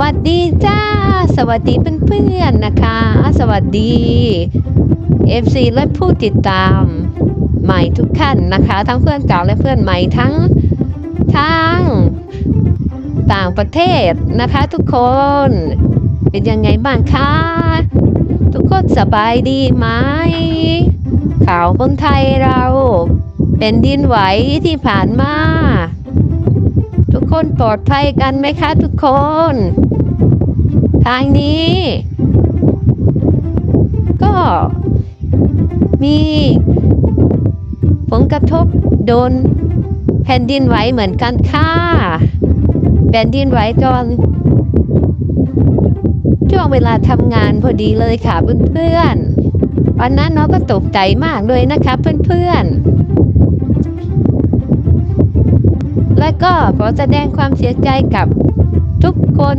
วัสดีจ้า สวัสดีเพื่อนๆนะคะ สวัสดี FC และผู้ติดตามใหม่ทุกท่านนะคะ ทั้งเพื่อนเก่าและเพื่อนใหม่ทั้งทั้งต่างประเทศนะคะทุกคนเป็นยังไงบ้างคะทุกคนสบายดีไหมข่าวคนไทยเราเป็นดินไหวที่ผ่านมา ทุกคนปลอดภัยกันไหมคะทุกคน ทางนี้ ก็มีผลกระทบโดนแผ่นดินไหวเหมือนกันค่ะ แผ่นดินไหวจอนช่วงเวลาทำงานพอดีเลยค่ะเพื่อนๆวันนั้นน้องก็ตกใจมากเลยนะคะเพื่อนๆ และก็ขอแสดงความเสียใจกับทุกคน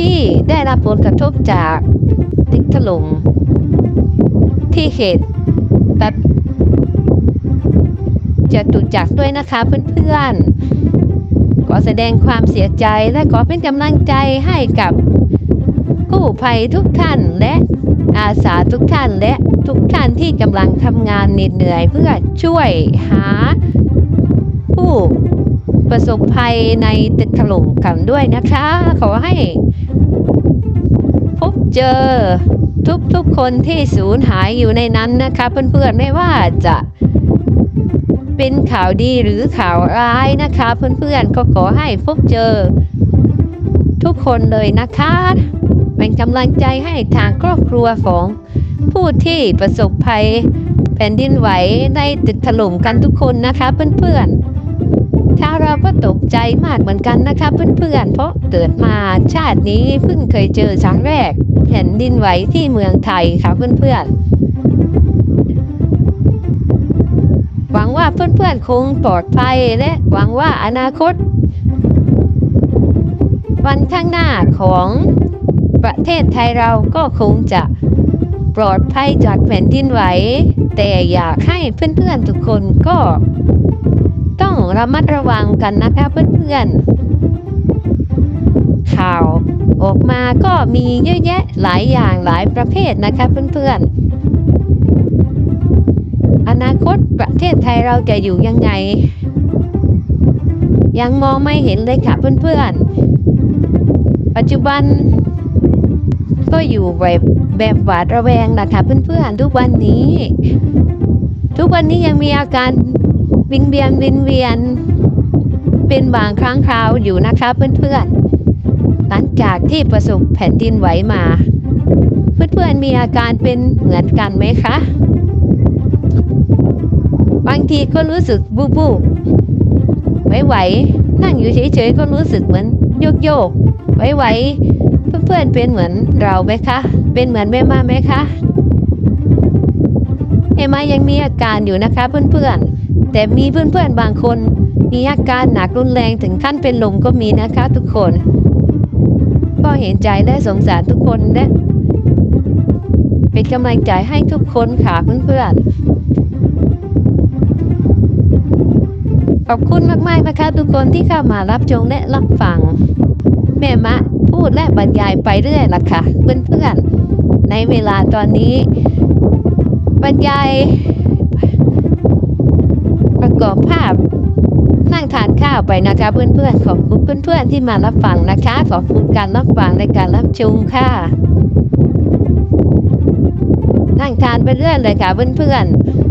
ที่ได้รับผลกระทบจากดิกถล่มที่เขตแบบจะตุจักด้วยนะคะเพื่อนๆ ขอแสดงความเสียใจและขอเป็นกำลังใจให้กับกู้ภัยทุกท่านและอาสาทุกท่านและทุกท่านที่กำลังทำงานเหนื่อยเพื่อช่วยหา ผู้ประสบภัยในตึกถล่มกันด้วยนะคะ ขอให้ เจอทุกๆคนที่สูญหายอยู่ในนั้นนะคะ เพื่อนๆไม่ว่าจะเป็นข่าวดีหรือข่าวร้ายนะคะ เพื่อนๆก็ขอให้พบเจอ ทุกคนเลยนะคะเป็นกำลังใจให้ทางครอบครัวของผู้ที่ประสบภัยแผ่นดินไหวในตึกถล่มกันทุกคนนะคะ เพื่อนๆ ถ้าเราก็ตกใจมากเหมือนกันนะคะเพื่อนๆ เพราะเกิดมาชาตินี้เพิ่งเคยเจอครั้งแรกแผ่นดินไหวที่เมืองไทยค่ะเพื่อนๆ หวังว่าเพื่อนๆคงปลอดภัยและหวังว่าอนาคต วันข้างหน้าของประเทศไทยเราก็คงจะปลอดภัยจากแผ่นดินไหว แต่อยากให้เพื่อนๆทุกคนก็ ระมัดระวังกันนะคะเพื่อนๆ ข่าวออกมาก็มีเยอะแยะหลายอย่างหลายประเภทนะคะเพื่อนๆ อนาคตประเทศไทยเราจะอยู่ยังไง ยังมองไม่เห็นเลยค่ะเพื่อนๆ ปัจจุบันก็อยู่แบบแบบหวาดระแวงนะคะเพื่อนๆทุกวันนี้ ทุกวันนี้ยังมีอาการ วิงเวียนวินเวียน เป็นบางครั้งคราวอยู่นะคะเพื่อนๆ หลังจากที่ประสบแผ่นดินไหวมา เพื่อนๆมีอาการเป็นเหมือนกันไหมคะ บางทีก็รู้สึกบูบูไหวๆนั่งอยู่เฉยๆก็รู้สึกเหมือนโยกโยกๆไหวๆเพื่อนๆเป็นเหมือนเราไหมคะ เป็นเหมือนแม่มาไหมคะเอมายังมีอาการอยู่นะคะเพื่อนๆ แต่มีเพื่อนๆบางคน มีอาการหนักรุนแรงถึงขั้นเป็นลมก็มีนะคะทุกคน ก็เห็นใจและสงสารทุกคนและเป็นกำลังใจให้ทุกคนค่ะเพื่อนๆ ขอบคุณมากๆนะคะ ทุกคนที่เข้ามารับชมและรับฟัง แม่มะพูดและบรรยายไปเรื่อยล่ะค่ะเพื่อนๆ ในเวลาตอนนี้ บรรยาย กอบภาพนั่งทานข้าวไปนะคะเพื่อนๆขอบคุณเพื่อนๆที่มารับฟังนะคะ ขอบคุณการรับฟังในการรับชมค่ะ นั่งทานไปเรื่อยเลยค่ะเพื่อน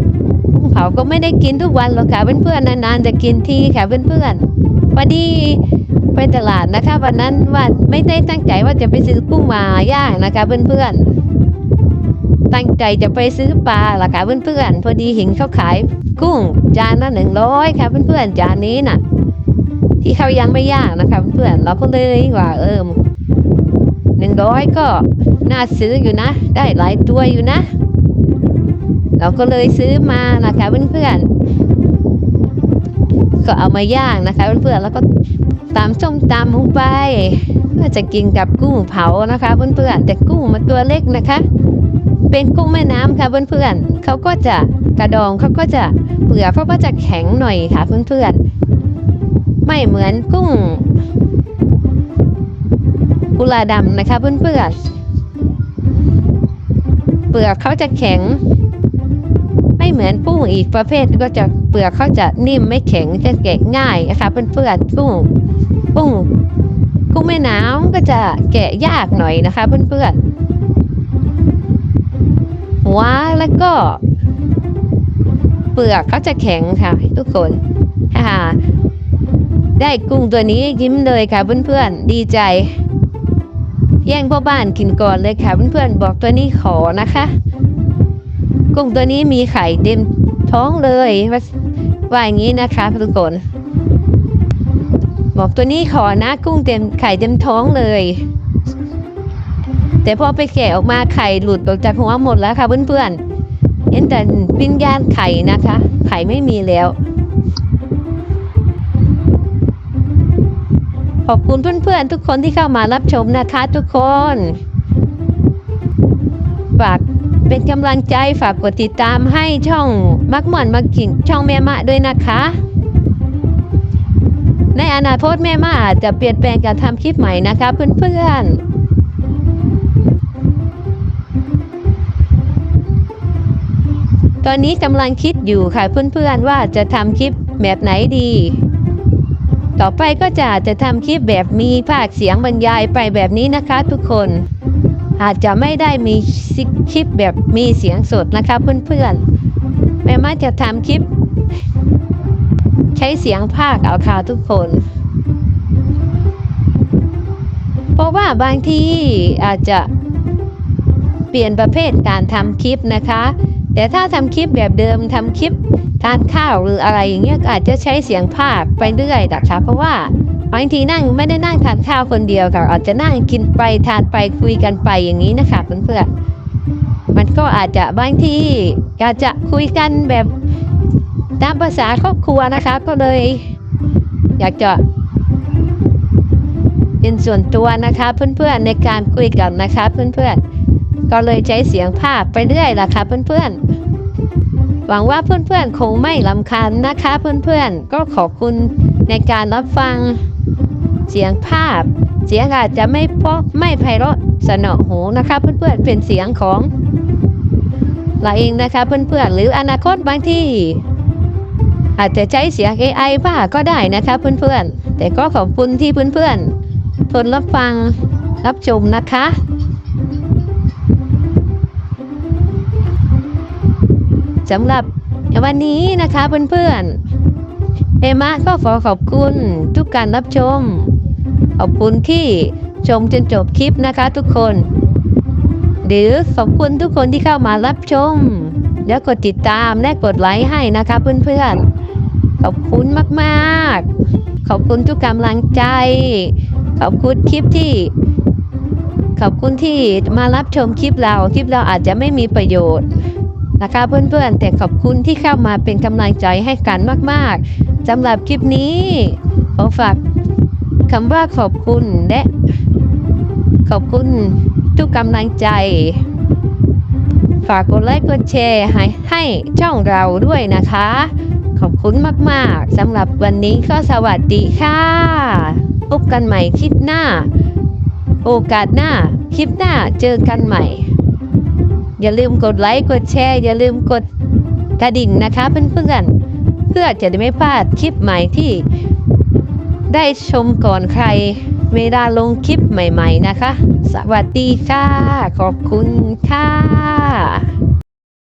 ๆกุ้งเผาก็ไม่ได้กินทุกวันหรอกค่ะเพื่อนๆนานๆจะกินทีค่ะเพื่อนๆพอดีไปตลาดนะคะ วันนั้นว่าไม่ได้ตั้งใจว่าจะไปซื้อกุ้งมาย่างนะคะ เพื่อนๆตั้งใจจะไปซื้อปลาล่ะค่ะเพื่อนๆพอดีเห็นเขาขาย กุ้งจานละหนึ่งร้อยค่ะเพื่อนๆจานนี้น่ะ ที่เขายังไม่ย่างนะคะเพื่อนๆเราก็เลยว่าเออหนึ่งร้อยก็น่าซื้ออยู่นะ ได้หลายตัวอยู่นะ เราก็เลยซื้อมานะคะเพื่อนๆก็เอามาย่างนะคะเพื่อนๆแล้วก็ตามส้มตำลงไปเพื่อจะกินกับกุ้งเผานะคะเพื่อนๆแต่กุ้งมันตัวเล็กนะคะ เป็นกุ้งแม่น้ำค่ะเพื่อนๆเขาก็จะกระดองเขาก็จะเปลือกเขาก็จะแข็งหน่อยค่ะเพื่อนๆไม่เหมือนกุ้งกุลาดำนะคะเพื่อนๆเปลือกเขาจะแข็ง ไม่เหมือนกุ้งอีกประเภทก็จะเปลือกเขาจะนิ่มไม่แข็งจะแกะง่ายนะคะเพื่อนๆกุ้งกุ้งกุ้งแม่น้ำก็จะแกะยากหน่อยนะคะเพื่อนๆ หัวแล้วก็ เปลือกเขาจะแข็งค่ะ ทุกคนค่ะได้กุ้งตัวนี้ยิ้มเลยค่ะเพื่อนๆดีใจ แย่งพ่อบ้านกินก่อนเลยค่ะเพื่อนๆบอกตัวนี้ขอนะคะ กุ้งตัวนี้มีไข่เต็มท้องเลยว่าอย่างนี้นะคะทุกคนบอกตัวนี้ขอนะกุ้งเต็มไข่เต็มท้องเลย แต่พอไปแกะออกมาไข่หลุดออกจากหัวหมดแล้วค่ะเพื่อนๆเห็นแต่วิญญาณไข่นะคะ ไข่ไม่มีแล้ว ขอบคุณเพื่อนๆทุกคนที่เข้ามารับชมนะคะทุกคน ฝากเป็นกำลังใจฝากกดติดตามให้ช่องมักหม่อนมักกิ่งช่องแม่มะด้วยนะคะ ในอนาคตแม่มะอาจจะเปลี่ยนแปลงการทำคลิปใหม่นะคะเพื่อนๆ ตอนนี้กำลังคิดอยู่ค่ะเพื่อนๆว่าจะทำคลิปแบบไหนดี ต่อไปก็จะจจะทำคลิปแบบมีภาคเสียงบรรยายไปแบบนี้นะคะ ทุกคน อาจจะไม่ได้มีคลิปแบบมีเสียงสดนะคะเพื่อนๆแม่มาจะทำคลิป ใช้เสียงภาคเอาค่ะทุกคน เพราะว่าบางทีอาจจะเปลี่ยนประเภทการทำคลิปนะคะ แต่ถ้าทำคลิปแบบเดิมทำคลิปทานข้าวหรืออะไรอย่างเงี้ยอาจจะใช้เสียงภาคไปเรื่อยนะคะเพราะว่าบางทีนั่งไม่ได้นั่งทานข้าวคนเดียวค่ะ อาจจะนั่งกินไปทานไปคุยกันไปอย่างนี้นะคะเพื่อนๆมันก็อาจจะบางทีอาจจะคุยกันแบบตามภาษาครอบครัวนะคะ ก็เลย อยากจะเป็นส่วนตัวนะคะ เพื่อนๆในการคุยกันนะคะ เพื่อนๆ ก็เลยใช้เสียงภาคไปเรื่อยล่ะค่ะเพื่อนๆ หวังว่าเพื่อนๆ คงไม่ลำคาญนะคะเพื่อนๆ ก็ขอบคุณในการรับฟังเสียงภาพ เสียงอาจจะไม่เพราะไม่ไพเราะสนอหูนะคะเพื่อนๆ เป็นเสียงของเราเองนะคะเพื่อนๆ หรืออนาคตบางที่อาจจะใช้เสียง AI บ้าก็ได้นะคะเพื่อนๆ แต่ก็ขอบคุณที่เพื่อนๆ ทนรับฟังรับชมนะคะ สำหรับวันนี้นะคะเพื่อนๆ เอมะก็ขอขอบคุณทุกการรับชม ขอบคุณที่ชมจนจบคลิปนะคะทุกคน หรือขอบคุณทุกคนที่เข้ามารับชม แล้วกดติดตามและกดไลค์ให้นะคะเพื่อนๆ ขอบคุณมากๆ ขอบคุณทุกกำลังใจ ขอบคุณคลิปที่ขอบคุณที่มารับชมคลิปเรา คลิปเราอาจจะไม่มีประโยชน์ นะคะเพื่อนๆ แต่ขอบคุณที่เข้ามาเป็นกำลังใจให้กันมากๆสำหรับคลิปนี้ขอฝากคำว่าขอบคุณและขอบคุณทุกกำลังใจ ฝากกดไลค์กดแชร์ให้ให้ช่องเราด้วยนะคะ ขอบคุณมากๆสำหรับวันนี้ก็สวัสดีค่ะพบกันใหม่คลิปหน้า โอกาสหน้า คลิปหน้าเจอกันใหม่ อย่าลืมกดไลค์กดแชร์อย่าลืมกดกระดิ่งนะคะเพื่อนๆเพื่อจะได้ไม่พลาดคลิปใหม่ที่ได้ชมก่อนใครเวลาลงคลิปใหม่ ๆ นะคะ สวัสดีค่ะ ขอบคุณค่ะ